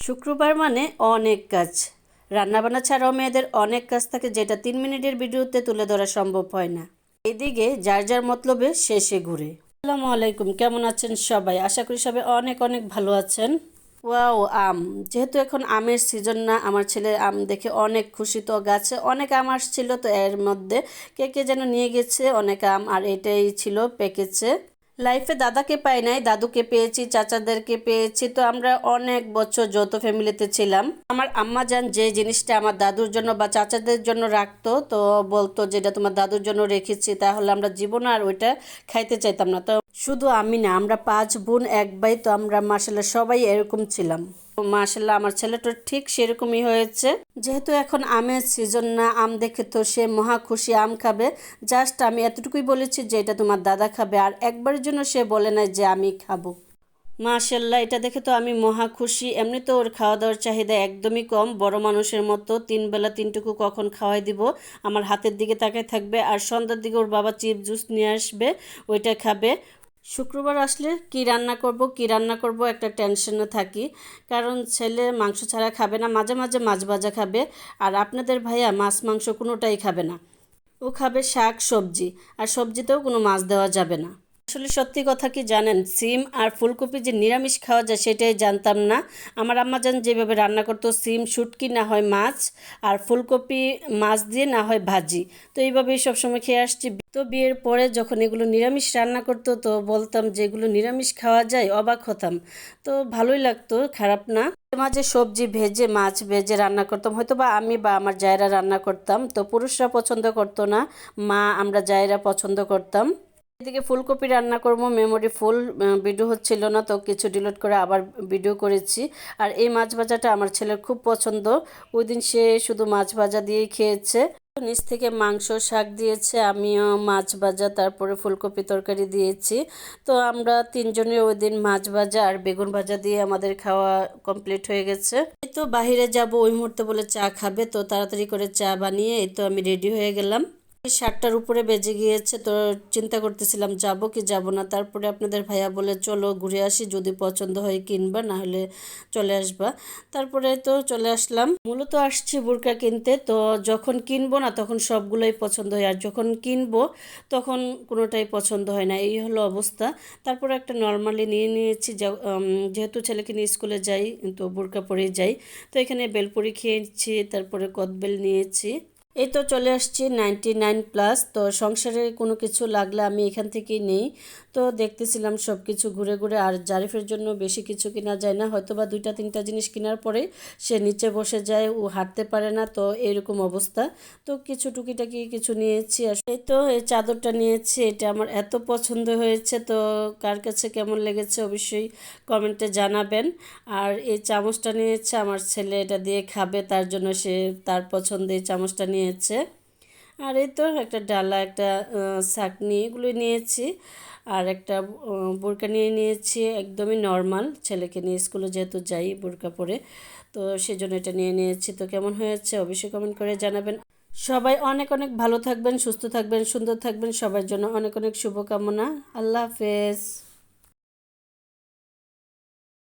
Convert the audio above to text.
শুক্রবার মানে অনেক কাজ। রান্নাবান্না ছাড়াও মেয়েদের অনেক কাজ থাকে যেটা তিন মিনিটের ভিডিওতে তুলে ধরা সম্ভব হয় না। এদিকে যার যার মতলবে শেষে ঘুরে। আসসালামু আলাইকুম, কেমন আছেন সবাই? আশা করি সবাই অনেক অনেক ভালো আছেন। ওয়াও, আম। যেহেতু এখন আমের সিজন না, আমার ছেলে আম দেখে অনেক খুশি। তো গাছে অনেক আম আসছিল, তো এর মধ্যে কে কে যেন নিয়ে গেছে অনেক আম, আর এটাই ছিল পেকেছে লাইফে দাদাকে পাই নাই, দাদুকে পেয়েছি, চাচাদেরকে পেয়েছি। তো আমরা অনেক বছর যৌথ ফ্যামিলিতে ছিলাম। আমার আম্মা যান যে জিনিসটা আমার দাদুর জন্য বা চাচাদের জন্য রাখতো, তো বলতো যেটা তোমার দাদুর জন্য রেখেছি, তাহলে আমরা জীবন আর ওইটা খাইতে চাইতাম না। তো শুধু আমি না, আমরা পাঁচ বোন, এক ভাই, তো আমরা মার্শাল্লাহ সবাই এরকম ছিলাম। মাসাল্লাহ আমার ছেলেটা ঠিক সেরকমই হয়েছে। যেহেতু এখন আমের সিজন না, আম দেখে তো সে মহা খুশি, আম খাবে। জাস্ট আমি এতটুকুই বলেছি যে এটা তোমার দাদা খাবে, আর একবারের জন্য সে বলে না যে আমি খাব। মাশাল্লাহ এটা দেখে তো আমি মহা খুশি। এমনি তো ওর খাওয়া দাওয়ার চাহিদা একদমই কম। বড় মানুষের মতো তিন বেলা তিনটুকু কখন খাওয়াই দিব, আমার হাতের দিকে তাকায় থাকবে। আর সন্ধ্যার দিকে ওর বাবা চিপ জুস নিয়ে আসবে, ওইটা খাবে। শুক্রবার আসলে কি রান্না করব, কি রান্না করব একটা টেনশনে থাকি। কারণ ছেলে মাংস ছাড়া খাবে না, মাঝে মাঝে মাছ ভাজা খাবে। আর আপনাদের ভাইয়া মাছ মাংস কোনোটাই খাবে না। ও খাবে শাক, সবজি। আর সবজিতেও কোনো মাছ দেওয়া যাবে না। আসলে সত্যি কথা কি জানেন? সিম আর ফুলকপি যে নিরামিষ খাওয়া যায় সেটাই জানতাম না। আমার আম্মা যান যেভাবে রান্না করতো, সিম, শুটকি না হয় মাছ আর ফুলকপি মাছ দিয়ে না হয় ভাজি। তো এইভাবেই সবসময় খেয়ে আসছি। তো বিয়ের পরে যখন এগুলো নিরামিষ রান্না করতো, তো বলতাম যে এগুলো নিরামিষ খাওয়া যায়, অবাক হতাম। তো ভালোই লাগতো, খারাপ না। মাঝে সবজি ভেজে, মাছ ভেজে রান্না করতাম। হয়তো বা আমি বা আমার জায়রা রান্না করতাম, তো পুরুষরা পছন্দ করতো না, মা আমরা জায়রা পছন্দ করতাম। এদিকে ফুলকপি রান্না করব, মেমোরি ফুল ভিডিও হচ্ছিল না তো কিছু ডিলিট করে আবার ভিডিও করেছি। আর এই মাছ ভাজাটা আমার ছেলের খুব পছন্দ। ওই দিন সে শুধু মাছ ভাজা দিয়েই খেয়েছে। নিচ থেকে মাংস, শাক দিয়েছে, আমিও মাছ ভাজা, তারপরে ফুলকপি তরকারি দিয়েছি। তো আমরা তিনজনে ওই দিন মাছ ভাজা আর বেগুন ভাজা দিয়ে আমাদের খাওয়া কমপ্লিট হয়ে গেছে। এই তো বাহিরে যাব, ওই মুহূর্তে বলে চা খাবে, তো তাড়াতাড়ি করে চা বানিয়ে এই তো আমি রেডি হয়ে গেলাম। সাতটার উপরে বেজে গিয়েছে, তো চিন্তা করতেছিলাম, যাব কি যাব না? তারপরে আপনাদের ভাইয়া বলে, চলো ঘুরে আসি, যদি পছন্দ হয় কিনবা, না হলে চলে আসবা। তারপরে তো চলে আসলাম। মূলত আসছি বোরকা কিনতে, তো যখন কিনবো না, তখন সবগুলোই পছন্দ হয়, আর যখন কিনবো, তখন কোনোটাই পছন্দ হয় না, এই হলো অবস্থা। তারপরে একটা নর্মালি নিয়ে নিয়েছি যেহেতু ছেলেকে নিয়ে স্কুলে যাই, তো বোরকা পরেই যাই, তো এখানে বেলপুরি খেয়েছি, তারপরে কদবেল নিয়েছি। এই তো চলে আসছি নাইনটি নাইন প্লাস। তো সংসারে কোনো কিছু লাগলে আমি এখান থেকেই নেই। তো দেখতেছিলাম সব কিছু ঘুরে ঘুরে, আর জারিফের জন্য বেশি কিছু কেনা যায় না। হয়তো বা দুইটা তিনটা জিনিস কেনার পরে সে নিচে বসে যায়, ও হাঁটতে পারে না, তো এরকম অবস্থা। তো কিছু টুকিটাকি কিছু নিয়েছি, আর এই তো এই চাদরটা নিয়েছি, এটা আমার এত পছন্দ হয়েছে। তো কার কাছে কেমন লেগেছে অবশ্যই কমেন্টে জানাবেন। আর এই চামচটা নিয়েছে, আমার ছেলে এটা দিয়ে খাবে, তার জন্য সে তার পছন্দের এই চামচটা নিয়েছে। আর এই তো একটা ডালা, একটা শাকনি এগুলো নিয়েছি। আর একটা বোরকা নিয়ে নিয়েছি, একদমই নর্মাল ছেলেকে নিয়ে স্কুলে যেহেতু যাই বোরকা পরে, তো সেজন্য এটা নিয়ে নিয়েছি। তো কেমন হয়েছে অবশ্যই কমেন্ট করে জানাবেন। সবাই অনেক অনেক ভালো থাকবেন, সুস্থ থাকবেন, সুন্দর থাকবেন। সবার জন্য অনেক অনেক শুভকামনা। আল্লাহ হাফেজ।